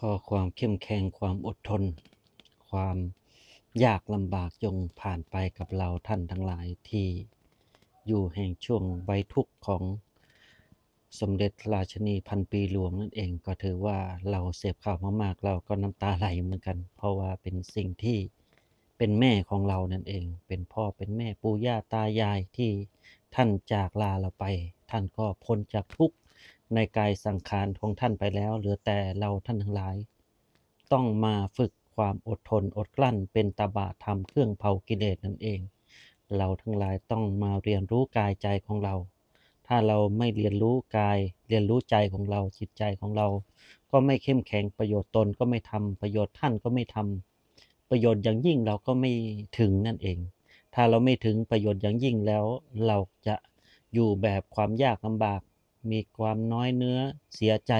ขอความเข้มแข็งความอดทน ความยากลำบากจงผ่านไปกับเราท่านทั้งหลายที่อยู่แห่งช่วงไวทุกข์ของสมเด็จราชนีพันปีหลวงนั่นเองก็ถือว่าเราเสพข่าวมากๆ เราก็น้ำตาไหลเหมือนกัน เพราะว่าเป็นสิ่งที่เป็นแม่ของเรานั่นเอง เป็นพ่อเป็นแม่ปู่ย่าตายายที่ท่านจากลาเราไป ท่านก็พ้นจากทุกข์ ในกายสังขารของท่านไปแล้ว เหลือแต่เราท่านทั้งหลาย ต้องมาฝึกความอดทนอดกลั้นเป็นตบะธรรมเครื่องเผากิเลสนั่นเอง เราทั้งหลายต้องมาเรียนรู้กายใจของเรา ถ้าเราไม่เรียนรู้กาย เรียนรู้ใจของเราจิตใจของเรา ก็ไม่เข้มแข็งประโยชน์ตนก็ไม่ทำประโยชน์ท่านก็ไม่ทำประโยชน์อย่างยิ่งเราก็ไม่ถึงนั่นเอง ถ้าเราไม่ถึงประโยชน์อย่างยิ่งแล้ว เราจะอยู่แบบความยากลำบาก มีความน้อยเนื้อเสียใจ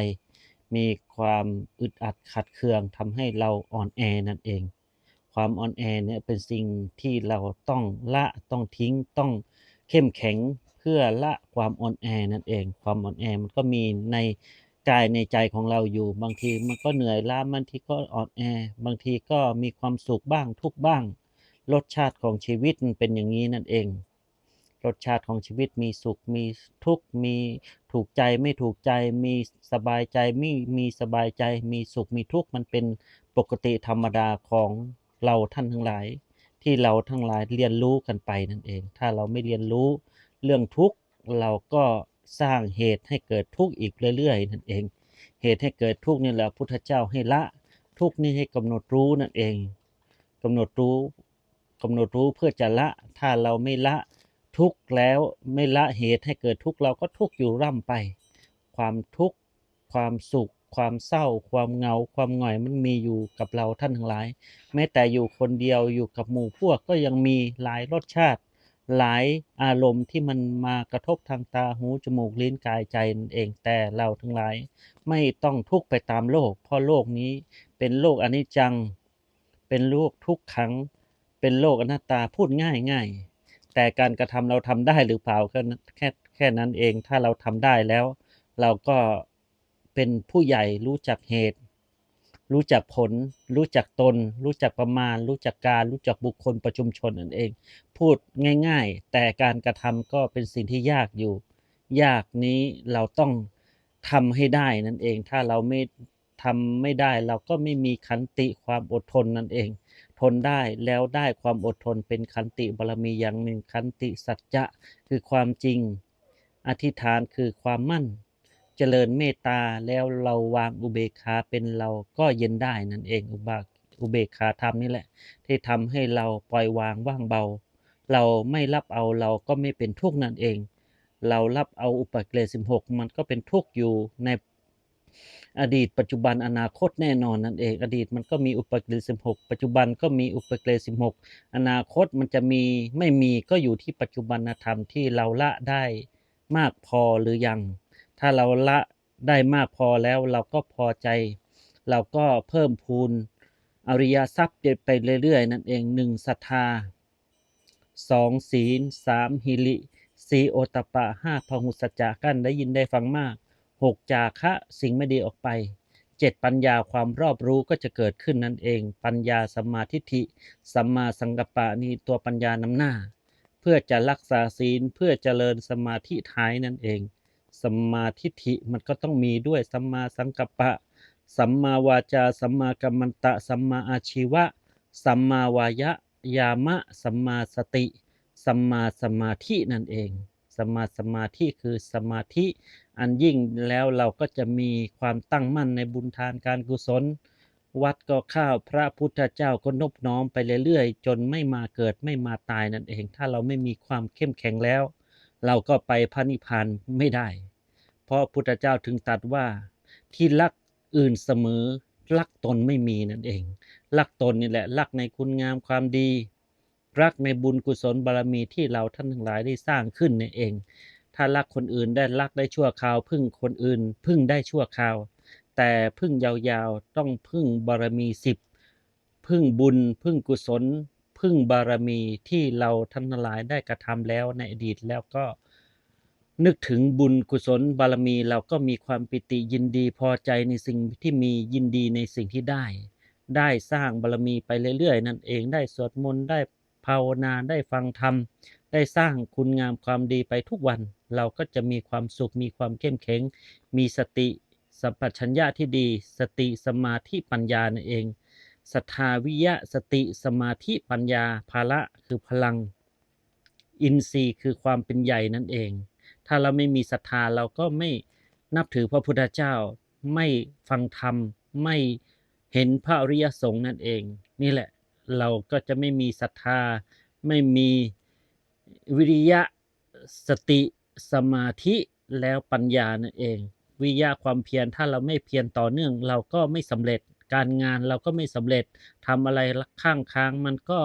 มีความอึดอัดขัดเคืองทำให้เราอ่อนแอนั่นเอง ความอ่อนแอเนี่ยเป็นสิ่งที่เราต้องละต้องทิ้งต้องเข้มแข็งเพื่อละความอ่อนแอนั่นเอง ความอ่อนแอมันก็มีในกายในใจของเราอยู่ บางทีมันก็เหนื่อยล้าบางทีก็อ่อนแอ บางทีก็มีความสุขบ้างทุกบ้าง รสชาติของชีวิตมันเป็นอย่างนี้นั่นเอง รสชาติของชีวิตมีสุขมีทุกข์มีถูกใจไม่ถูกใจมีสบายใจไม่มีสบายใจ มีสุขมีทุกข์มันเป็นปกติธรรมดาของเราท่านทั้งหลาย ที่เราทั้งหลายเรียนรู้กันไปนั่นเอง ถ้าเราไม่เรียนรู้เรื่องทุกข์เราก็สร้างเหตุให้เกิดทุกข์อีกเรื่อยๆนั่นเอง เหตุให้เกิดทุกข์นี่แหละพุทธเจ้าให้ละ ทุกข์นี่ให้กำหนดรู้นั่นเองกำหนดรู้กำหนดรู้เพื่อจะละ ถ้าเราไม่ละ ทุกข์แล้วไม่ละเหตุให้เกิดทุกข์เราก็ทุกข์อยู่ร่ำไป ความทุกข์ความสุข ความเศร้า ความเงา ความหงอยมันมีอยู่กับเราท่านทั้งหลาย แม้แต่อยู่คนเดียวอยู่กับหมู่พวกก็ยังมีหลายรสชาติ หลายอารมณ์ที่มันมากระทบทางตาหูจมูกลิ้นกายใจนั่นเองแต่เราทั้งหลาย ไม่ต้องทุกข์ไปตามโลก เพราะโลกนี้เป็นโลกอนิจจัง เป็นโลกทุกขัง เป็นโลกอนัตตาพูดง่ายง่าย แต่การกระทำเราทำได้หรือเปล่าก็แค่แค่นั้นเองถ้าเราทำได้แล้ว เราก็เป็นผู้ใหญ่รู้จักเหตุ รู้จักผล รู้จักตน รู้จักประมาณ รู้จักการรู้จักบุคคลประชุมชนนั่นเอง พูดง่าย ๆ แต่การกระทำก็เป็นสิ่งที่ยากอยู่ ยากนี้เราต้องทำให้ได้นั่นเอง ถ้าเราไม่ ทำไม่ได้ เราก็ไม่มีขันติความอดทนนั่นเอง ทนได้แล้วได้ความอดทนเป็นขันติบารมีอย่างหนึ่งขันติสัจจะคือความจริง อธิษฐานคือความมั่น เจริญเมตตาแล้วเราวางอุเบกขาเป็นเราก็เย็นได้นั่นเองอุบาอุเบกขาธรรมนี่แหละ ที่ทำให้เราปล่อยวางว่างเบา เราไม่รับเอาเราก็ไม่เป็นทุกข์นั่นเอง เรารับเอาอุปเลสสิบหกมันก็เป็นทุกข์อยู่ใน อดีตปัจจุบันอนาคตแน่นอนนั่นเอง อดีตมันก็มีอุปกิเลสสิบหกปัจจุบันก็มีอุปกิเลสสิบหกอนาคตมันจะมีไม่มีก็อยู่ที่ปัจจุบันธรรมที่เราละได้มากพอหรือยัง ถ้าเราละได้มากพอแล้วเราก็พอใจ เราก็เพิ่มพูนอริยทรัพย์ไปเรื่อยๆ นั่นเองหนึ่งศรัทธาสองศีลสามหิริสีโอตปปะห้าพหุสัจจะกันได้ยินได้ฟังมาก หกจาคะสิ่งไม่ดีออกไปเจ็ดปัญญาความรอบรู้ก็จะเกิดขึ้นนั่นเอง ปัญญาสัมมาทิฏฐิสัมมาสังกัปปะนี่ตัวปัญญานำหน้า เพื่อจะรักษาศีลเพื่อเจริญสมาธิท้ายนั่นเองสัมมาทิฏฐิมันก็ต้องมีด้วยสัมมาสังกัปปะสัมมาวาจาสัมมากัมมันตะสัมมาอาชีวะสัมมาวายะยามะสัมมาสติ สัมมาสมาธินั่นเอง สมาสมาธิคือสมาธิอันยิ่งแล้วเราก็จะมีความตั้งมั่นในบุญทานการกุศล วัดก็ข้าวพระพุทธเจ้าก็นบน้อมไปเรื่อยๆ จนไม่มาเกิดไม่มาตายนั่นเอง ถ้าเราไม่มีความเข้มแข็งแล้ว เราก็ไปพระนิพพานไม่ได้ เพราะพุทธเจ้าถึงตรัสว่าที่รักอื่นเสมอรักตนไม่มีนั่นเอง รักตนนี่แหละรักในคุณงามความดี รักในบุญกุศลบารมีที่เราท่านทั้งหลายได้สร้างขึ้นนี่เอง ถ้ารักคนอื่นได้รักได้ชั่วคราว พึ่งคนอื่น พึ่งได้ชั่วคราว แต่พึ่งยาวๆต้องพึ่งบารมีสิบพึ่งบุญพึ่งกุศล พึ่งบารมีที่เราท่านทั้งหลายได้กระทำแล้วในอดีตแล้วก็นึกถึงบุญกุศลบารมีเราก็มีความปิติยินดีพอใจในสิ่งที่มียินดีในสิ่งที่ได้ ได้สร้างบารมีไปเรื่อยๆ นั่นเองได้สวดมนต์ได้ ภาวนาได้ฟังธรรม ได้สร้างคุณงามความดีไปทุกวัน เราก็จะมีความสุขมีความเข้มแข็ง มีสติสัมปชัญญะที่ดี สติสมาธิปัญญานั่นเองศรัทธาวิยะสติสมาธิปัญญาภาระคือพลัง อินทรีย์คือความเป็นใหญ่นั่นเอง ถ้าเราไม่มีศรัทธาเราก็ไม่นับถือพระพุทธเจ้า ไม่ฟังธรรม ไม่เห็นพระอริยสงฆ์นั่นเอง นี่แหละ เราก็จะไม่มีศรัทธา ไม่มีวิริยะสติสมาธิแล้วปัญญานั่นเอง วิริยะความเพียรถ้าเราไม่เพียรต่อเนื่อง เราก็ไม่สำเร็จการงานเราก็ไม่สำเร็จทำอะไรข้างค้างมันก็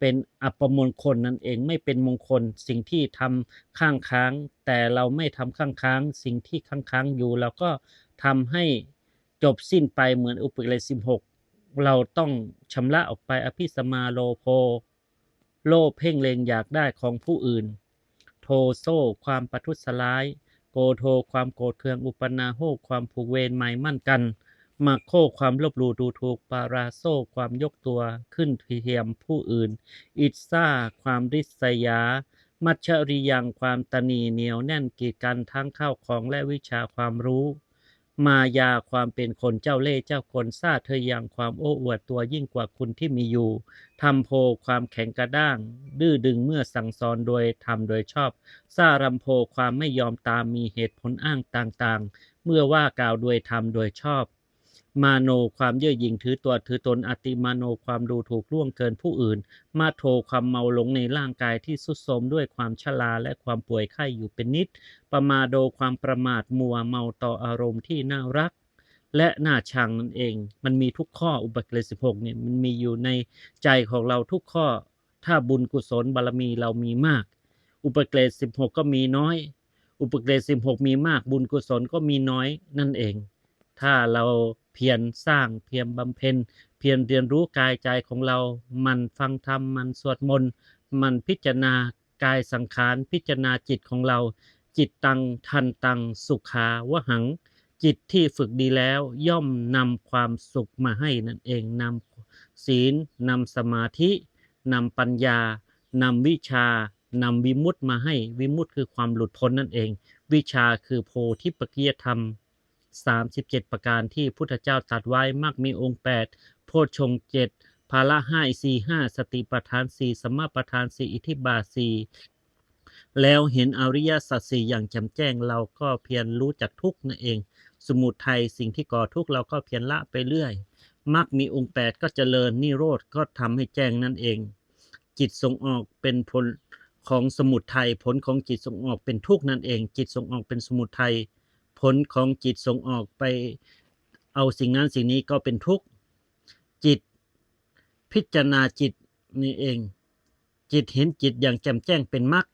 เป็นอัปมงคลนั่นเองไม่เป็นมงคลสิ่งที่ทำข้างค้าง แต่เราไม่ทำข้างค้าง สิ่งที่ข้างค้างอยู่เราก็ทำให้จบสิ้นไปเหมือนอุปกิเลสิบหก เราต้องชำระออกไปอภิสมาโลโภโลภเพ่งเลงอยากได้ของผู้อื่น โทโซความประทุษร้าย โกโทความโกรธเคืองอุปนาโหความผูกเวรหมายมั่นกันมาโคความลบหลู่ดูถูกปาราโซความยกตัวขึ้นเทียมผู้อื่น อิจซ่าความริษยา มัชชริยังความตนีเหนียวแน่นกีดกันทั้งข้าวของและวิชาความรู้ มายาความเป็นคนเจ้าเล่ห์เจ้าคนซาเธอยังความโอ้อวดตัวยิ่งกว่าคุณที่มีอยู่ทำโพความแข็งกระด้าง ดื้อดึงเมื่อสั่งสอนโดยทำโดยชอบซารำโพความไม่ยอมตามมีเหตุผลอ้างต่างๆ เมื่อว่ากล่าวโดยทำโดยชอบ มาโนความเย่อหยิ่งถือตัวถือตนอติมาโนความดูถูกล่วงเกินผู้อื่น มาโทความเมาหลงในร่างกายที่สุดโทมด้วยความชราและความป่วยไข้อยู่เป็นนิด ประมาโดความประมาทมัวเมาต่ออารมณ์ที่น่ารัก และน่าชังนั่นเอง มันมีทุกข้ออุปกิเลสสิบหกเนี่ยมันมีอยู่ในใจของเราทุกข้อ ถ้าบุญกุศลบารมีเรามีมาก อุปกิเลสสิบหกก็มีน้อย อุปกิเลสสิบหกมีมากบุญกุศลก็มีน้อยนั่นเอง ถ้าเรา เพียรสร้างเพียรบำเพ็ญเพียรเรียนรู้กายใจของเรา มันฟังธรรมมันสวดมนต์มันพิจารณากายสังขารพิจารณาจิตของเรา จิตตังทันตังสุขาวหัง จิตที่ฝึกดีแล้วย่อมนำความสุขมาให้นั่นเองนำศีลนำสมาธินำปัญญานำวิชานำวิมุตติมาให้วิมุตติคือความหลุดพ้นนั่นเอง วิชาคือโพธิปัจจยธรรม 37 ประการที่พุทธเจ้าตรัสไว้มักมีองค์ 8 โพชฌงเจ็ดภาละห้าอินทรีย์ห้าสติปัฏฐานสี่สมมาปัฏฐานสี่อิทิบาสี่แล้วเห็นอริยสัจสี่อย่างแจ่มแจ้งเราก็เพียรรู้จักทุกนั่นเอง สมุทัยสิ่งที่ก่อทุกเราก็เพียรละไปเรื่อยมักมีองค์ 8 ก็เจริญนิโรธก็ทำให้แจ้งนั่นเอง จิตส่งออกเป็นผลของสมุทัยผลของจิตส่งออกเป็นทุกนั่นเอง จิตส่งออกเป็นสมุทัย ผลของจิตส่งออกไปเอาสิ่งนั้นสิ่งนี้ก็เป็นทุกข์จิตพิจารณาจิตนี่เอง จิตเห็นจิตอย่างแจ่มแจ้งเป็นมรรค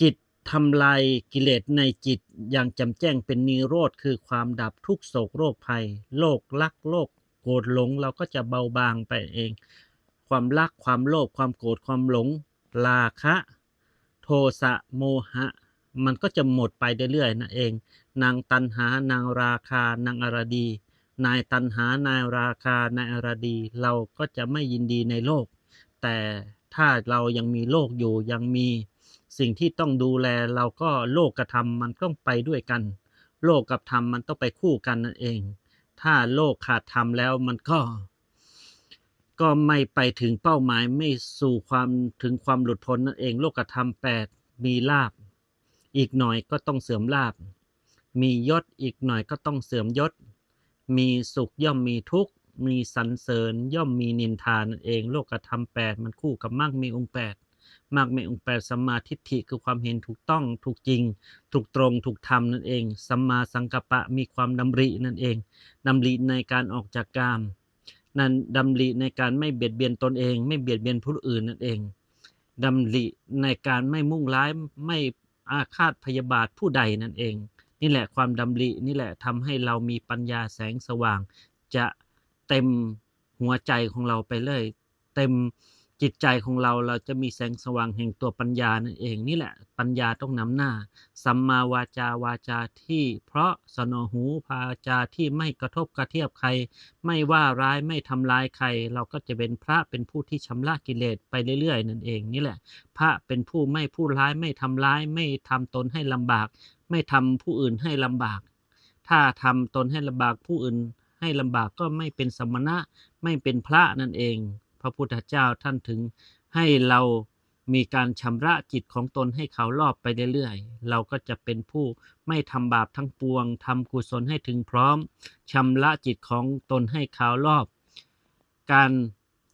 จิตทำลายกิเลสในจิตอย่างแจ่มแจ้งเป็นนิโรธคือความดับทุกโศกโรคภัย โลกรักโลกโกรธหลงเราก็จะเบาบางไปเอง ความรักความโลภความโกรธความหลง ราคะ โทสะโมหะ มันก็จะหมดไปเรื่อยๆนั่นเอง นางตันหานางราคานางอารดี นายตันหานายราคานายอารดี เราก็จะไม่ยินดีในโลก แต่ถ้าเรายังมีโลกอยู่ยังมีสิ่งที่ต้องดูแลเราก็โลกกับธรรมมันต้องไปด้วยกัน โลกกับธรรมมันต้องไปคู่กันนั่นเอง ถ้าโลกขาดธรรมแล้วมันก็ ก็ไม่ไปถึงเป้าหมายไม่สู่ความถึงความหลุดพ้นนั่นเอง โลกธรรมแปดมีลาบ อีกหน่อยก็ต้องเสื่อมลาบ มียศอีกหน่อยก็ต้องเสื่อมยศ มีสุขย่อมมีทุกข์ มีสรรเสริญย่อมมีนินทานั่นเองโลกธรรมแปดมันคู่กับมรรคมีองค์แปดมรรคมีองค์แปดสัมมาทิฏฐิคือความเห็นถูกต้องถูกจริง ถูกตรงถูกธรรมนั่นเองสัมมาสังกัปปะมีความดำรินั่นเองดำริในการออกจากกามนั้นดำริในการไม่เบียดเบียนตนเอง ไม่เบียดเบียนผู้อื่นนั่นเองดำริในการไม่มุ่งร้ายไม่ อาฆาตพยาบาทผู้ใดนั่นเอง นี่แหละความดำรินี่แหละทำให้เรามีปัญญาแสงสว่าง จะเต็มหัวใจของเราไปเลย เต็ม จิตใจของเราเราจะมีแสงสว่างแห่งตัวปัญญานั่นเองนี่แหละ ปัญญาต้องนำหน้า สัมมาวาจาวาจาที่เพราะสนอหูพาจาที่ไม่กระทบกระเทียบใคร ไม่ว่าร้ายไม่ทำร้ายใคร เราก็จะเป็นพระเป็นผู้ที่ชำระกิเลสไปเรื่อยๆ นั่นเองนี่แหละ พระเป็นผู้ไม่พูดร้ายไม่ทำร้าย ไม่ทำตนให้ลำบาก ไม่ทำผู้อื่นให้ลำบาก ถ้าทำตนให้ลำบากผู้อื่นให้ลำบากก็ไม่เป็นสมณะไม่เป็นพระนั่นเอง พระพุทธเจ้าท่านถึงให้เรามีการชำระจิตของตนให้เขารอบไปเรื่อยๆ เราก็จะเป็นผู้ไม่ทำบาปทั้งปวงทำกุศลให้ถึงพร้อมชำระจิตของตนให้เขารอบ การ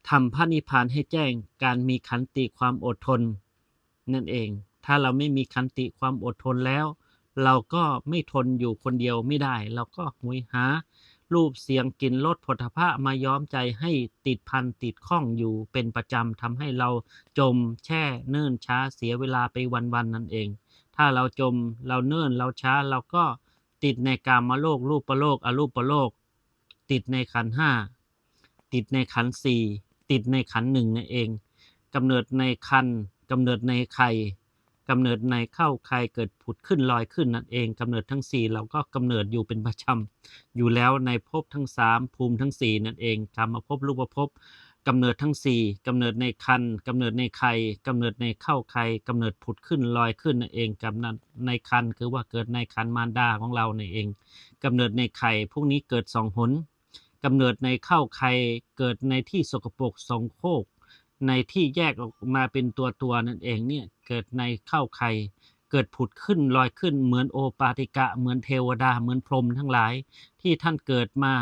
ทำพระนิพพานให้แจ้ง การมีขันติความอดทน นั่นเอง ถ้าเราไม่มีขันติความอดทนแล้ว เราก็ไม่ทนอยู่คนเดียวไม่ได้ เราก็หวยหา รูปเสียงกลิ่นรสผลพระมาย้อมใจให้ติดพันติดข้องอยู่เป็นประจำทำให้เราจมแช่เนิ่นช้าเสียเวลาไปวันๆนั่นเอง ถ้าเราจมเราเนิ่นเราช้าเราก็ติดในกามโลกรูปะโลกอรูปะโลก ติดในขันห้าติดในขันสี่ติดในขันหนึ่งนั่นเองกำเนิดในคันกำเนิดในไข่ กำเนิดในเข้าไข่เกิดผุดขึ้นลอยขึ้นนั่นเองกำเนิดทั้งสี่เราก็กำเนิดอยู่เป็นประจำอยู่แล้วในภพทั้งสามภูมิทั้งสี่นั่นเองกรรมภพรูปภพกำเนิดทั้งสี่กำเนิดในคันกำเนิดในไข่กำเนิดในเข้าไข่กำเนิดผุดขึ้นลอยขึ้นนั่นเองกำเนิดในคันคือว่าเกิดในคันมารดาของเรานั่นเองกำเนิดในไข่พวกนี้เกิดสองหนกำเนิดในเข้าไข่เกิดในที่สกปรกสองโคกในที่แยกออกมาเป็นตัวตัวนั่นเองเนี่ย เกิดในเข้าไข่เกิดผุดขึ้นลอยขึ้นเหมือนโอปาติกะ เหมือนเทวดาเหมือนพรหมทั้งหลาย ที่ท่านเกิดมา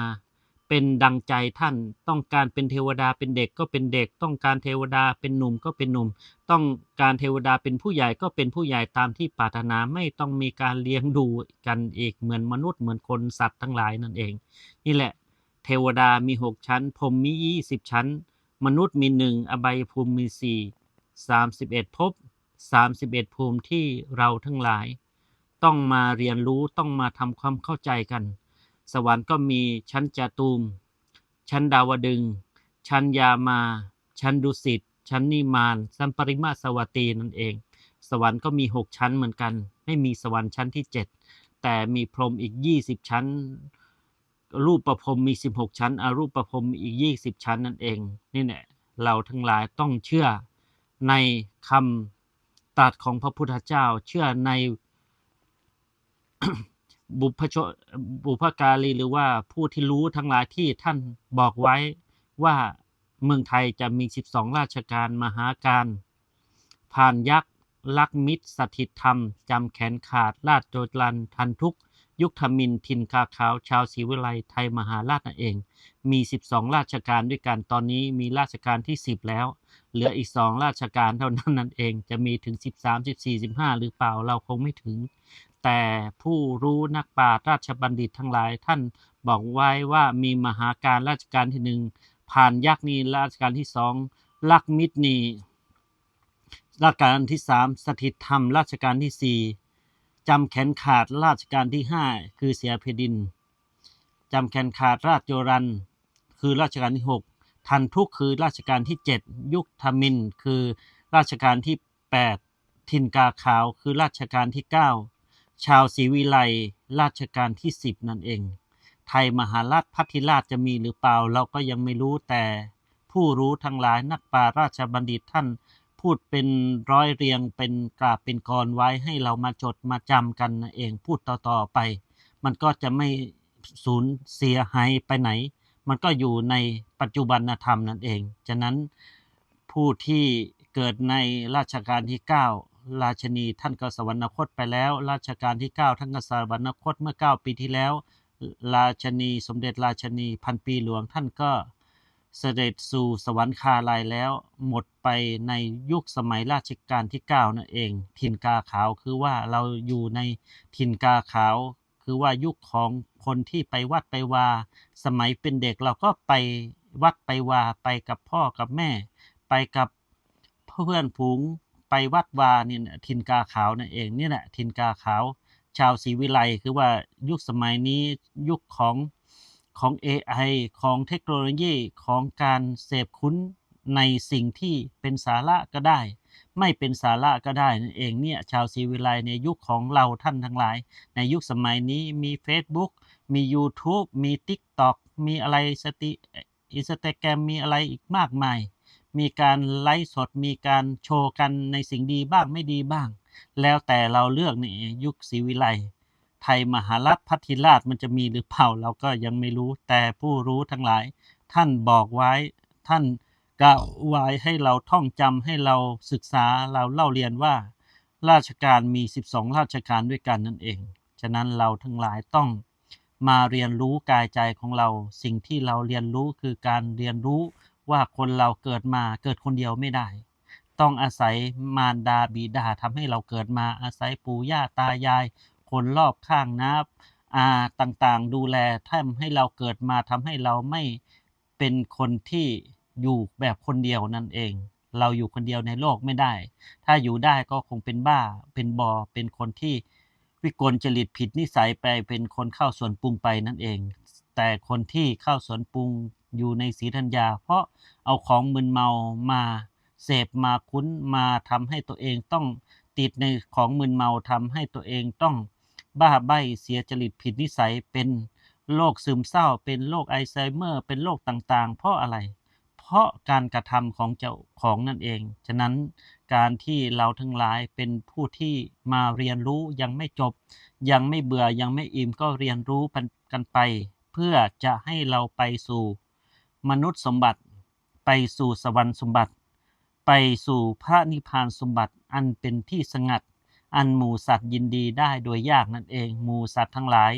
เป็นดังใจท่านต้องการเป็นเทวดาเป็นเด็กก็เป็นเด็ก ต้องการเทวดาเป็นหนุ่มก็เป็นหนุ่ม ต้องการเทวดาเป็นผู้ใหญ่ก็เป็นผู้ใหญ่ตามที่ปรารถนาไม่ต้องมีการเลี้ยงดูกันอีกเหมือนมนุษย์เหมือนคนสัตว์ทั้งหลายนั่นเอง นี่แหละ เทวดามีหกชั้นพรหมมียี่สิบชั้น มนุษย์มีหนึ่งอบายภูมิมีสี่สามสิบเอ็ดภพ สามสิบเอ็ดภูมิที่เราทั้งหลาย ต้องมาเรียนรู้ต้องมาทำความเข้าใจกัน สวรรค์ก็มีชั้นจาตูม ชั้นดาวดึง ชั้นยามา ชั้นดุสิต ชั้นนิมาน ชั้นปริมาสวัตีนั่นเอง สวรรค์ก็มีหกชั้นเหมือนกัน ไม่มีสวรรค์ชั้นที่เจ็ดแต่มีพรหมอีกยี่สิบชั้น รูปประพรมมี 16 ชั้นอรูปประพรมมีอีก 20 ชั้นนั่นเอง นี่แหละเราทั้งหลายต้องเชื่อในคำ ตรัสของพระพุทธเจ้า เชื่อในบุพชบุพการีหรือว่าผู้ที่รู้ทั้งหลายที่ท่านบอกไว้ว่าเมืองไทยจะมี 12 ราชการมหาการ ผ่านยักษ์ลักมิตรสถิตธรรม จำแขนขาดลาดโจรันทันทุก ยุคธมินทินกาขาว ชาวศรีวิไลไทยมหาราชนั่นเอง มี 12 ราชการด้วยกันตอนนี้มีราชการที่ 10 แล้ว เหลืออีก2ราชการเท่านั้นนั่นเอง จะมีถึง 13 14 15 หรือเปล่าเราคงไม่ถึง แต่ผู้รู้นักปราชญ์ราชบัณฑิตทั้งหลายท่านบอกไว้ว่ามีมหาการราชการที่หนึ่งผ่านยักษ์นี้ราชการที่สองลักมิตรนีราชการที่สามสถิตธรรมราชการที่สี่ จำแขนขาดราชการที่ห้าคือเสียเพดินจำแขนขาดราชโจรัน คือราชการที่หกทันทุกคือราชการที่เจ็ดยุคธมิน คือราชการที่แปดทินกาขาว คือราชการที่เก้าชาวศรีวิไลราชการที่สิบนั่นเอง ไทยมหาราชพัทธิราชจะมีหรือเปล่าเราก็ยังไม่รู้แต่ผู้รู้ทั้งหลายนักปราชญ์ราชบัณฑิตท่าน พูดเป็นร้อยเรียงเป็นกราบเป็นกรไว้ให้เรามาจดมาจำกันนั่นเองพูดต่อๆไป มันก็จะไม่สูญเสียหายไปไหน มันก็อยู่ในปัจจุบันธรรมนั่นเอง ฉะนั้นผู้ที่เกิดในราชการที่ 9 ราชนีท่านก็สวรรคตไปแล้ว ราชการที่ 9 ท่านก็สวรรคตเมื่อ 9 ปีที่แล้ว ราชนีสมเด็จราชนีพันปีหลวงท่านก็ เสด็จสู่สวรรคาลัยแล้วหมดไปในยุคสมัยราชการที่ 9 นั่นเอง ถิ่นกาขาวคือว่าเราอยู่ในถิ่นกาขาว คือว่ายุคของคนที่ไปวัดไปวา สมัยเป็นเด็กเราก็ไปวัดไปวาไปกับพ่อกับแม่ ไปกับเพื่อนฝูงไปวัดวาเนี่ยถิ่นกาขาวนั่นเองนี่แหละถิ่นกาขาว ชาวศรีวิไลคือว่ายุคสมัยนี้ยุคของ ของ AI ของเทคโนโลยีของการเสพคุ้นในสิ่งที่เป็นสาระก็ได้ ไม่เป็นสาระก็ได้นั่นเองเนี่ยชาวศรีวิไลในยุคของเราท่านทั้งหลาย ในยุคสมัยนี้มี Facebook มี YouTube มี TikTok มีอะไรสติอินสตาแกรมมีอะไรอีกมากมาย มีการไลฟ์สดมีการโชว์กันในสิ่งดีบ้างไม่ดีบ้าง แล้วแต่เราเลือกนี่ยุคศรีวิไล ไทยมหารัฐพัทิราชมันจะมีหรือเปล่าเราก็ยังไม่รู้ แต่ผู้รู้ทั้งหลาย ท่านบอกไว้ท่านกล่าวไว้ให้เราท่องจำให้เราศึกษาเราเล่าเรียนว่า ราชการมี 12 ราชการด้วยกันนั่นเอง ฉะนั้นเราทั้งหลายต้องมาเรียนรู้กายใจของเรา สิ่งที่เราเรียนรู้คือการเรียนรู้ว่าคนเราเกิดมาเกิดคนเดียวไม่ได้ ต้องอาศัยมารดาบิดาทำให้เราเกิดมาอาศัยปู่ย่าตายาย คนรอบข้างนับอาต่างๆ ดูแลทำให้เราเกิดมาทำให้เราไม่เป็นคนที่อยู่แบบคนเดียวนั่นเอง เราอยู่คนเดียวในโลกไม่ได้ ถ้าอยู่ได้ก็คงเป็นบ้า เป็นบอ เป็นคนที่วิกลจริตผิดนิสัยไปเป็นคนเข้าสวนปรุงไปนั่นเอง แต่คนที่เข้าสวนปรุงอยู่ในสีธัญญา เพราะเอาของมึนเมามาเสพมาคุ้นมาทำให้ตัวเองต้องติดในของมึนเมาทำให้ตัวเองต้อง บ้าใบ้เสียจริตผิดนิสัย เป็นโรคซึมเศร้า เป็นโรคไอไซเมอร์ เป็นโรคต่างๆ เพราะอะไร เพราะการกระทำของเจ้าของนั่นเอง ฉะนั้นการที่เราทั้งหลายเป็นผู้ที่มาเรียนรู้ยังไม่จบ ยังไม่เบื่อยังไม่อิ่มก็เรียนรู้กันไป เพื่อจะให้เราไปสู่มนุษย์สมบัติ ไปสู่สวรรค์สมบัติ ไปสู่พระนิพพานสมบัติอันเป็นที่สงัด อันหมูสัตว์ยินดีได้โดยยากนั่นเอง หมูสัตว์ทั้งหลาย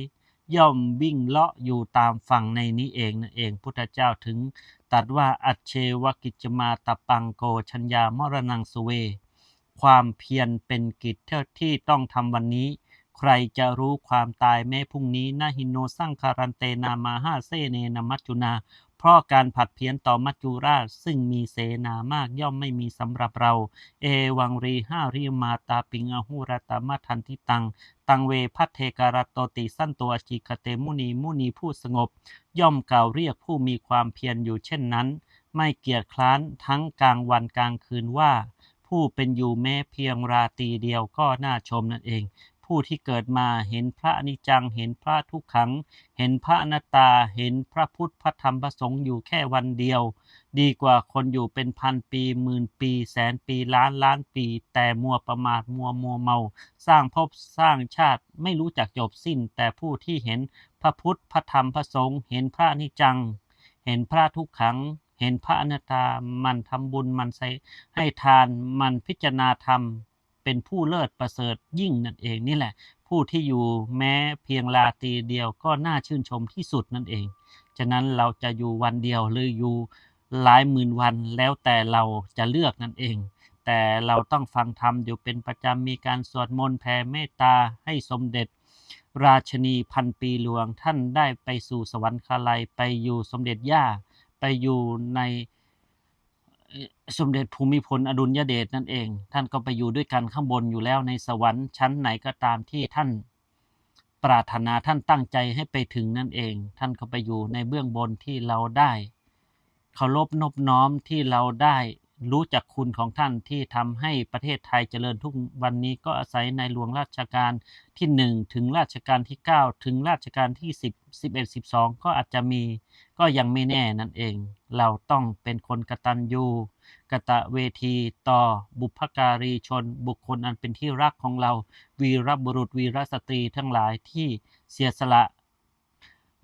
ย่อมวิ่งเลาะอยู่ตามฝั่งในนี้เองนั่นเอง พุทธเจ้าถึงตรัสว่าอัจเชวกิจมาตปังโกชัญญามรณังสเว ความเพียรเป็นกิจเท่ที่ต้องทำวันนี้ ใครจะรู้ความตายแม้พรุ่งนี้นาหินโนสร้างคารันเตนามาห้าเซเนนามัจจุนา เพราะการผัดเพี้ยนต่อมัจจุราชซึ่งมีเสนามากย่อมไม่มีสำหรับเรา เอวังรีห้าริมาตาปิงอหุรตามาทันทิตัง ตังเวพัทเทการตโตติสั้นตัวจิกเตมุนีมุนีผู้สงบ ย่อมกล่าวเรียกผู้มีความเพียรอยู่เช่นนั้น ไม่เกียจคร้านทั้งกลางวันกลางคืนว่า ผู้เป็นอยู่แม้เพียงราตีเดียวก็น่าชมนั่นเอง ผู้ที่เกิดมาเห็นพระอนิจจัง เห็นพระทุกขัง เห็นพระอนัตตา เห็นพระพุทธพระธรรมพระสงฆ์อยู่แค่วันเดียว ดีกว่าคนอยู่เป็นพันปีหมื่นปีแสนปีล้านล้านปี แต่มัวประมาทมัวมัวเมา สร้างภพสร้างชาติไม่รู้จักจบสิ้น แต่ผู้ที่เห็นพระพุทธพระธรรมพระสงฆ์เห็นพระอนิจจัง เห็นพระทุกขังเห็นพระอนัตตา มันทำบุญ มันใส่ให้ทาน มันพิจารณาธรรม เป็นผู้เลิศประเสริฐยิ่งนั่นเองนี่แหละ ผู้ที่อยู่แม้เพียงลาตีเดียวก็น่าชื่นชมที่สุดนั่นเอง ฉะนั้นเราจะอยู่วันเดียวหรืออยู่หลายหมื่นวันแล้วแต่เราจะเลือกนั่นเอง แต่เราต้องฟังธรรมอยู่เป็นประจำมีการสวดมนต์แผ่เมตตาให้สมเด็จ ราชนีพันปีหลวงท่านได้ไปสู่สวรรคาลัยไปอยู่สมเด็จย่าไปอยู่ใน สมเด็จภูมิพลอดุลยเดชนั่นเอง ท่านก็ไปอยู่ด้วยกันข้างบนอยู่แล้วในสวรรค์ชั้นไหนก็ตามที่ท่านปรารถนาท่านตั้งใจให้ไปถึงนั่นเอง ท่านก็ไปอยู่ในเบื้องบนที่เราได้เคารพนบน้อมที่เราได้ รู้จักคุณของท่านที่ทำให้ประเทศไทยเจริญทุกวันนี้ก็อาศัยในหลวงราชการที่ 1 ถึงราชการที่ 9 ถึงราชการที่ 10 11 12 ก็อาจจะมีก็ยังไม่แน่นั่นเอง เราต้องเป็นคนกตัญญูกะตะเวทีต่อบุพการีชน บุคคลอันเป็นที่รักของเรา วีรบุรุษวีรสตรีทั้งหลายที่เสียสละ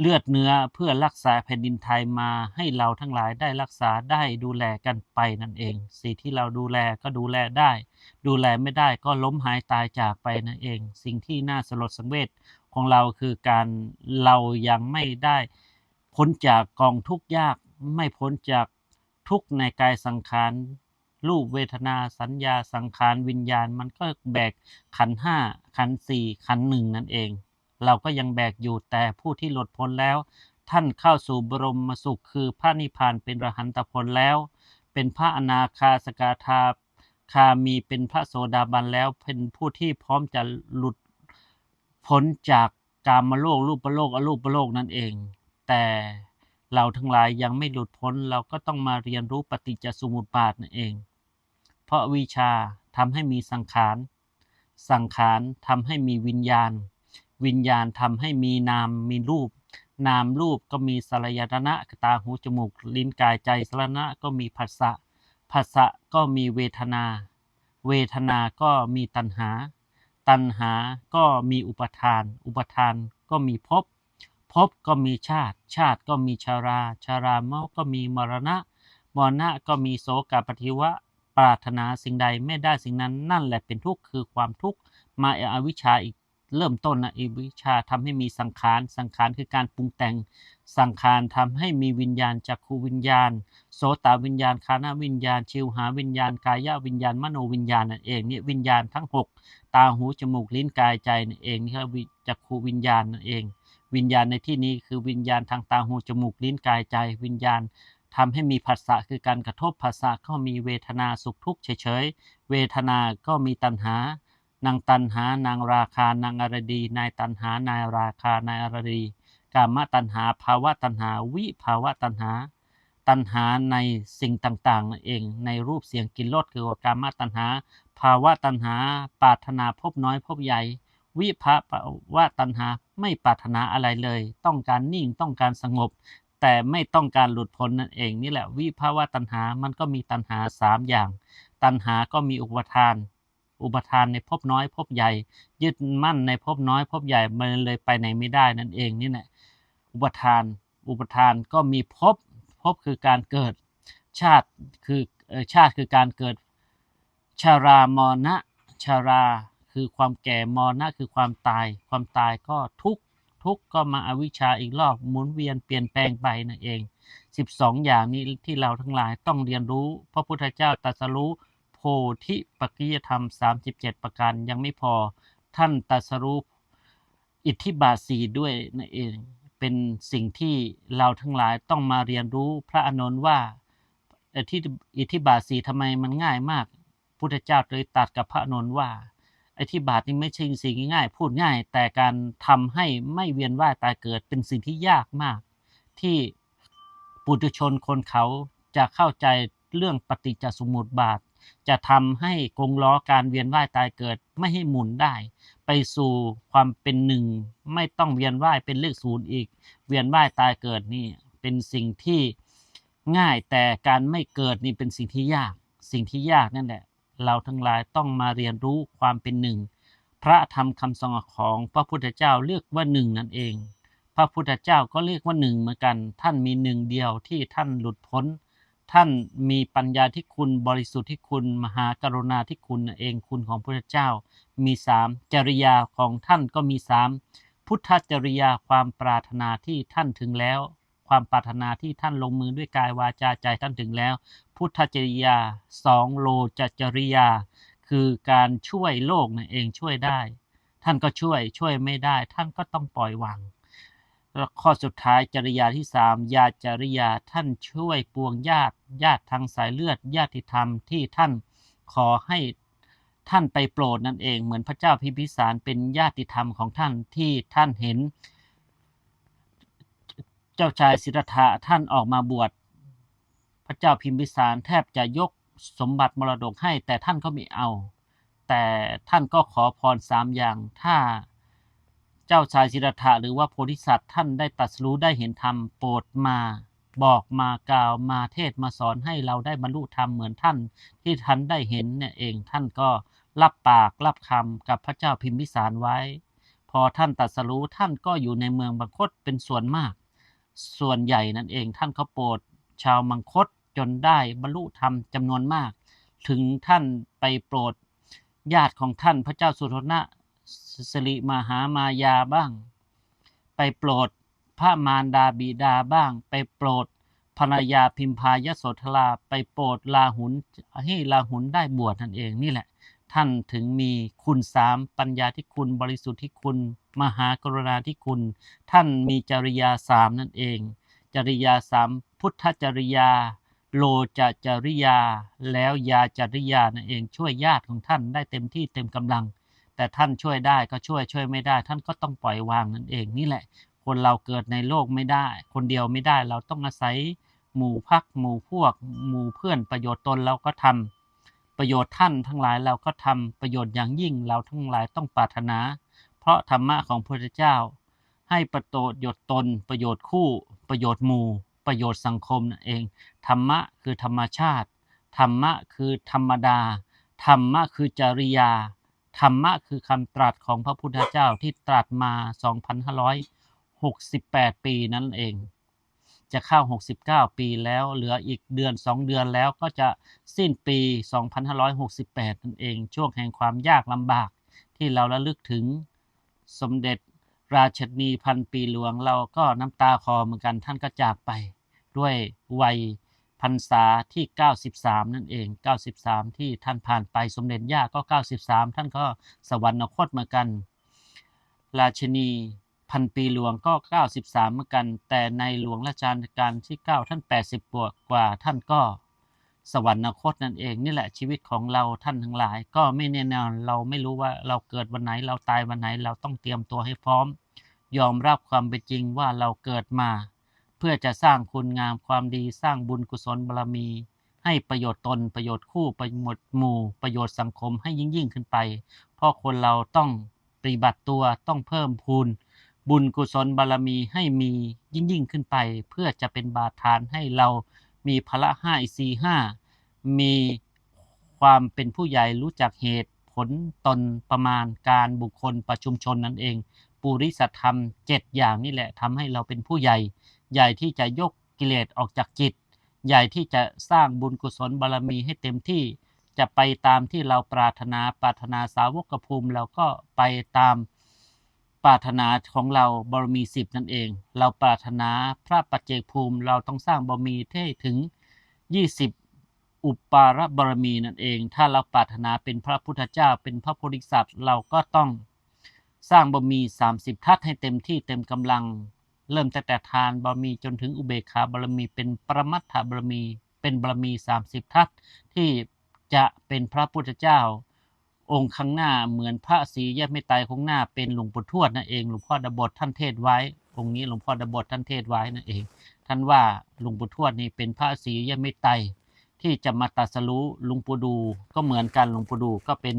เลือดเนื้อเพื่อรักษาแผ่นดินไทยมาให้เราทั้งหลายได้รักษาได้ดูแลกันไปนั่นเอง สิ่งที่เราดูแลก็ดูแลได้ ดูแลไม่ได้ก็ล้มหายตายจากไปนั่นเอง สิ่งที่น่าสลดสังเวชของเราคือการเรายังไม่ได้พ้นจากกองทุกข์ยากไม่พ้นจากทุกข์ในกายสังขารรูปเวทนาสัญญาสังขารวิญญาณ มันก็แบกขันห้าขันสี่ขันหนึ่งนั่นเอง เราก็ยังแบกอยู่แต่ผู้ที่หลุดพ้นแล้ว ท่านเข้าสู่บรมสุขคือพระนิพพานเป็นรหันตผลแล้ว เป็นพระอนาคาสกาธาคามีเป็นพระโสดาบันแล้วเป็นผู้ที่พร้อมจะหลุดพ้นจากกามโลกรูปโลกอรูปโลกนั่นเอง แต่เราทั้งหลายยังไม่หลุดพ้นเราก็ต้องมาเรียนรู้ปฏิจจสมุปบาทนั่นเอง เพราะวิชาทำให้มีสังขาร สังขารทำให้มีวิญญาณ วิญญาณทำให้มีนามมีรูป นามรูปก็มีสลายตนะตาหูจมูก ลิ้นกายใจสลนะก็มีผัสสะผัสสะก็มีเวทนา เวทนาก็มีตัณหา ตัณหาก็มีอุปทาน อุปทานก็มีภพภพก็มีชาติ ชาติก็มีชารา ชารามก็มีมรณะ มรณะก็มีโสกปฏิวะ ปรารถนาสิ่งใดไม่ได้สิ่งนั้น นั่นแหละเป็นทุกข์คือความทุกข์ มาเอาวิชชาอีก เริ่มต้นนะอวิชาทำให้มีสังขาร สังขารคือการปรุงแต่ง สังขารทำให้มีวิญญาณจักขูวิญญาณ โสตวิญญาณคานาวิญญาณ ชิวหาวิญญาณ กายวิญญาณ มโนวิญญาณนั่นเองเนี่ยวิญญาณทั้ง 6 ตา หู จมูก ลิ้น กาย ใจนั่นเองนี่คือจักขูวิญญาณนั่นเอง วิญญาณในที่นี้คือวิญญาณทางตา หู จมูก ลิ้น กาย ใจ วิญญาณทำให้มีผัสสะคือการกระทบผัสสะก็มีเวทนาสุขทุกข์เฉยๆ เวทนาก็มีตัณหา นางตันหานางราคานางอรดี นายตันหานายราคานายอรดีกามตัณหาภาวะตัณหา วิภาวะตัณหา ตัณหาในสิ่งต่างๆนั่นเอง ในรูปเสียงกินรสคือกามตัณหา ภาวะตัณหาปรารถนาพบน้อยพบใหญ่ วิภาวะตัณหาไม่ปรารถนาอะไรเลย ต้องการนิ่งต้องการสงบ แต่ไม่ต้องการหลุดพ้นนั่นเอง นี่แหละวิภาวะตัณหามันก็มีตัณหาสามอย่าง ตัณหาก็มีอุปทาน อุปทานในภพน้อยภพใหญ่ ยึดมั่นในภพน้อยภพใหญ่มันเลยไปไหนไม่ได้นั่นเองนี่แหละอุปทาน อุปทานก็มีภพภพคือการเกิดชาติคือชาติคือการเกิดชารามรณะชาราคือความแก่มรณะคือความตาย ความตายก็ทุกทุกก็มาอาวิชชาอีกรอบหมุนเวียนเปลี่ยนแปลงไปนั่นเอง 12 อย่างนี้ที่เราทั้งหลายต้องเรียนรู้พระพุทธเจ้าตรัสรู้ พธิปัจจยธรรม 37 ประการยังไม่พอท่านตัสรู้อิทธิบาสีด้วยนั่นเองเป็นสิ่งที่เราทั้งหลายต้องมาเรียนรู้พระอานนท์ว่าที่อิทธิบาทสีทำไมมันง่ายมาก พุทธเจ้าเลยตัดกับพระอานนท์ว่าไอ้ที่บาทนี่ไม่ใช่สิ่งง่าย พูดง่าย แต่การทำให้ไม่เวียนว่ายตายเกิดเป็นสิ่งที่ยากมาก ที่ปุถุชนคนเขาจะเข้าใจเรื่องปฏิจจสมุปบาท จะทำให้กงล้อการเวียนว่ายตายเกิดไม่ให้หมุนได้ ไปสู่ความเป็นหนึ่ง ไม่ต้องเวียนว่ายเป็นเลขศูนย์อีก เวียนว่ายตายเกิดนี่เป็นสิ่งที่ง่ายแต่การไม่เกิดนี่เป็นสิ่งที่ยาก สิ่งที่ยากนั่นแหละเราทั้งหลายต้องมาเรียนรู้ความเป็นหนึ่ง พระธรรมคำสอนของพระพุทธเจ้าเรียกว่าหนึ่งนั่นเอง พระพุทธเจ้าก็เรียกว่าหนึ่งเหมือนกัน ท่านมีหนึ่งเดียวที่ท่านหลุดพ้น ท่านมีปัญญาที่คุณบริสุทธิ์ที่คุณมหากรุณาที่คุณเองคุณของพระเจ้า มีสามจริยาของท่านก็มีสามพุทธจริยาความปรารถนาที่ท่านถึงแล้ว ความปรารถนาที่ท่านลงมือด้วยกายวาจาใจท่านถึงแล้ว พุทธจริยาสองโลจจริยา คือการช่วยโลกนั่นเองช่วยได้ ท่านก็ช่วยช่วยไม่ได้ ท่านก็ต้องปล่อยวาง แล้วข้อสุดท้ายจริยาที่สามญาจริยาท่านช่วยปวงญาติญาติทางสายเลือดญาติธรรมที่ท่านขอให้ท่านไปโปรดนั่นเอง เหมือนพระเจ้าพิมพิสารเป็นญาติธรรมของท่านที่ท่านเห็น เจ้าชายสิทธัตถะท่านออกมาบวชพระเจ้าพิมพิสารแทบจะยกสมบัติมรดกให้ แต่ท่านก็ไม่เอา แต่ท่านก็ขอพรสามอย่างถ้า เจ้าชายสิทธัตถะหรือว่าโพธิสัตว์ท่านได้ตรัสรู้ได้เห็นธรรมโปรดมา บอกมากล่าวมาเทศมาสอนให้เราได้บรรลุธรรมเหมือนท่าน ที่ท่านได้เห็นเนี่ยเองท่านก็รับปากรับคำกับพระเจ้าพิมพิสารไว้ พอท่านตรัสรู้ท่านก็อยู่ในเมืองบังคตเป็นส่วนมาก ส่วนใหญ่นั่นเองท่านก็โปรดชาวมังคตจนได้บรรลุธรรมจำนวนมาก ถึงท่านไปโปรดญาติของท่านพระเจ้าสุโธนะ สิริมหามายาบ้าง ไปโปรดพระมารดาบิดาบ้าง ไปโปรดภรรยาพิมพายโสธราไปโปรดลาหุนให้ลาหุนได้บวชนั่นเองนี่แหละ ท่านถึงมีคุณสามปัญญาที่คุณบริสุทธิ์ที่คุณ มหากรุณาที่คุณ ท่านมีจริยาสามนั่นเอง จริยาสามพุทธจริยา โลจจริยา แล้วยาจริยานั่นเองช่วยญาติของท่านได้เต็มที่เต็มกำลัง แต่ท่านช่วยได้ก็ช่วยช่วยไม่ได้ ท่านก็ต้องปล่อยวางนั่นเองนี่แหละ คนเราเกิดในโลกไม่ได้ คนเดียวไม่ได้ เราต้องอาศัยหมู่พักหมู่พวก หมู่เพื่อนประโยชน์ตนเราก็ทำประโยชน์ท่านทั้งหลายเราก็ทำประโยชน์อย่างยิ่งเราทั้งหลายต้องปรารถนา เพราะธรรมะของพระพุทธเจ้า ให้ประโยชน์ตน ประโยชน์คู่ ประโยชน์หมู่ ประโยชน์สังคมนั่นเอง ธรรมะคือธรรมชาติ ธรรมะคือธรรมดา ธรรมะคือจริยา ธรรมะคือคำตรัสของพระพุทธเจ้าที่ตรัสมา 2,568 ปีนั่นเอง จะเข้า 69 ปีแล้วเหลืออีกเดือน 2 เดือนแล้วก็จะสิ้นปี 2568 นั่นเอง ช่วงแห่งความยากลำบากที่เราระลึกถึงสมเด็จราชนีพันปีหลวงเราก็น้ำตาคลอเหมือนกันท่านก็จากไป ด้วยวัย รรษาที่ 93 นั่นเอง 93 ที่ท่านผ่านไปสมเด็จย่าก็ 93 ท่านก็สวรรคตเหมือนกัน ราชนีพันปีหลวงก็ 93เหมือนกัน แต่ในหลวงรัชกาลที่ 9 ท่าน 80ปวกว่าท่านก็สวรรคตนั่นเองนี่แหละชีวิตของเราท่านทั้งหลาย ก็ไม่แน่นอนเราไม่รู้ว่าเราเกิดวันไหนเราตายวันไหนเราต้องเตรียมตัวให้พร้อม ยอมรับความเป็นจริงว่าเราเกิดมา เพื่อจะสร้างคุณงามความดีสร้างบุญกุศลบารมี ให้ประโยชน์ตนประโยชน์คู่ประโยชน์หมู่ประโยชน์สังคมให้ยิ่งยิ่งขึ้นไป เพราะคนเราต้องปฏิบัติตัวต้องเพิ่มพูนบุญกุศลบารมีให้มียิ่งยิ่งขึ้นไป เพื่อจะเป็นบาทานให้เรามีพละห้าอิสีห้ามีความเป็นผู้ใหญ่รู้จักเหตุผลตนประมาณการบุคคลประชุมชนนั่นเอง ปุริสธรรมเจ็ดอย่างนี่แหละทำให้เราเป็นผู้ใหญ่ ใหญ่ที่จะยกกิเลสออกจากจิต ใหญ่ที่จะสร้างบุญกุศลบารมีให้เต็มที่ จะไปตามที่เราปรารถนาปรารถนาสาวกภูมิเราก็ไปตามปรารถนาของเราบารมีสิบนั่นเอง เราปรารถนาพระปัจเจกภูมิเราต้องสร้างบารมีให้ถึง 20 อุปารบารมีนั่นเอง ถ้าเราปรารถนาเป็นพระพุทธเจ้าเป็นพระโพธิสัตว์เราก็ต้องสร้างบารมี 30 ทัศให้เต็มที่เต็มกำลัง เริ่มแต่แต่ทานบารมีจนถึงอุเบกขาบารมีเป็นปรมัตถบารมี เป็นบารมี 30 ทัศที่จะเป็นพระพุทธเจ้า องค์ข้างหน้าเหมือนพระศรีแยกไม่ตายของหน้าเป็นหลวงปู่ทวดนั่นเองหลวงพ่อดบทท่านเทศไว้ องค์นี้หลวงพ่อดบทท่านเทศไว้นั่นเอง ท่านว่าหลวงปู่ทวดนี่เป็นพระศรีแยกไม่ตายที่จะมาตัสรู้หลวงปู่ดู ก็เหมือนกันหลวงปู่ดูก็เป็น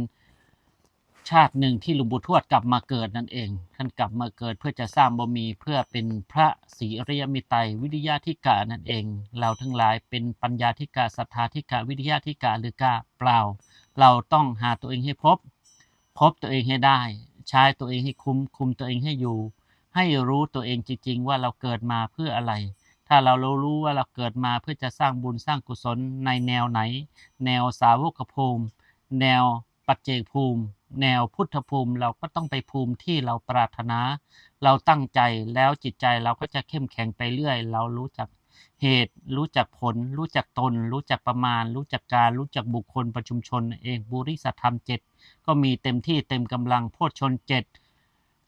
ชาติหนึ่งที่หลวงปู่ทวดกลับมาเกิดนั่นเอง ท่านกลับมาเกิดเพื่อจะสร้างบารมีเพื่อเป็นพระศรีอริยมิตรวิริยะธิกานั่นเอง เราทั้งหลายเป็นปัญญาธิกาศรัทธาธิกาวิริยะธิกาหรือกาเปล่า เราต้องหาตัวเองให้พบ พบตัวเองให้ได้ ใช้ตัวเองให้คุ้มคุมตัวเองให้อยู่ ให้รู้ตัวเองจริงๆ ว่าเราเกิดมาเพื่ออะไร ถ้าเรารู้ว่าเราเกิดมาเพื่อจะสร้างบุญสร้างกุศลในแนวไหน แนวสาวกภูมิ แนว ปัจเจกภูมิ แนวพุทธภูมิเราก็ต้องไปภูมิที่เราปรารถนา เราตั้งใจแล้วจิตใจเราก็จะเข้มแข็งไปเรื่อย เรารู้จักเหตุ รู้จักผล รู้จักตน รู้จักประมาณ รู้จักการ รู้จักบุคคลประชุมชน เองบุริสธรรมเจ็ดก็มีเต็มที่เต็มกำลังโพชนเจ็ด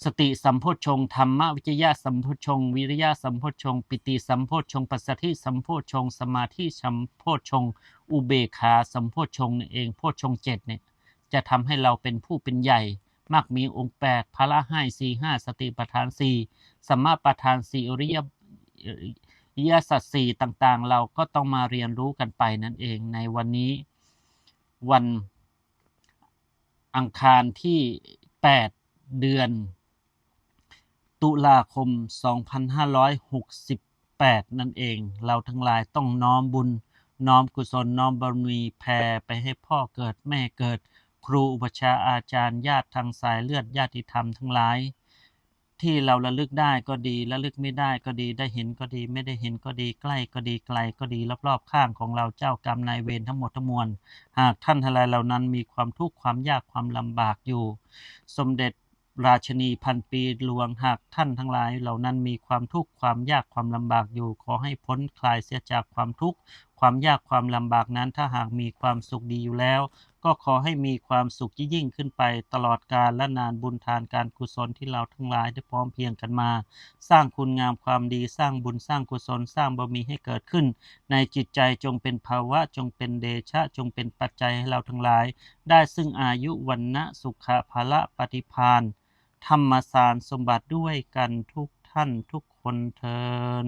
สติสัมโพชฌงธรรมวิจยะสัมโพชฌงวิริยะสัมโพชฌงปิติสัมโพชฌงปัสสธิสัมโพชฌงสมาธิสัมโพชฌงอุเบขาสัมโพชฌงนี่เองโพชงเจ็ดเนี่ย จะทำให้เราเป็นผู้เป็นใหญ่มากมีองค์แปดพละห้าสี่ห้าสติปัฏฐานสี่สัมมาปัฏฐานสี่อริยอิยสัตสี่ต่างๆ เราก็ต้องมาเรียนรู้กันไปนั่นเองในวันนี้ วันอังคารที่ 8 เดือน ตุลาคม 2568 นั่นเอง เราทั้งหลายต้องน้อมบุญ น้อมกุศล น้อมบารมีแผ่ไปให้พ่อเกิดแม่เกิด ครูอุปชาอาจารย์ญาติทางสายเลือดญาติธรรมทั้งหลาย ที่เราระลึกได้ก็ดีระลึกไม่ได้ก็ดีได้เห็นก็ดี ไม่ได้เห็นก็ดีใกล้ก็ดีไกลก็ดีรอบๆข้างของเราเจ้ากรรมนายเวรทั้งหมดทั้งมวลหากท่านทั้งหลายเหล่านั้นมีความทุกข์ความยากความลำบากอยู่ สมเด็จราชนีพันปีหลวงหากท่านทั้งหลาย เหล่านั้นมีความทุกข์ความยากความลำบากอยู่ ขอให้พ้นคลายเสียจากความทุกข์ ความยากความลำบากนั้นถ้าหากมีความสุขดีอยู่แล้ว ก็ขอให้มีความสุขยิ่งขึ้นไปตลอดกาลและนานบุญทานการกุศลที่เราทั้งหลายได้พร้อมเพียงกันมา สร้างคุณงามความดีสร้างบุญสร้างกุศลสร้างบารมีให้เกิดขึ้น ในจิตใจจงเป็นภาวะจงเป็นเดชะจงเป็นปัจจัยให้เราทั้งหลาย ได้ซึ่งอายุวันนะสุขภาละปฏิพานธรรมสารสมบัติด้วยกันทุกท่านท่านทุกคนเทิน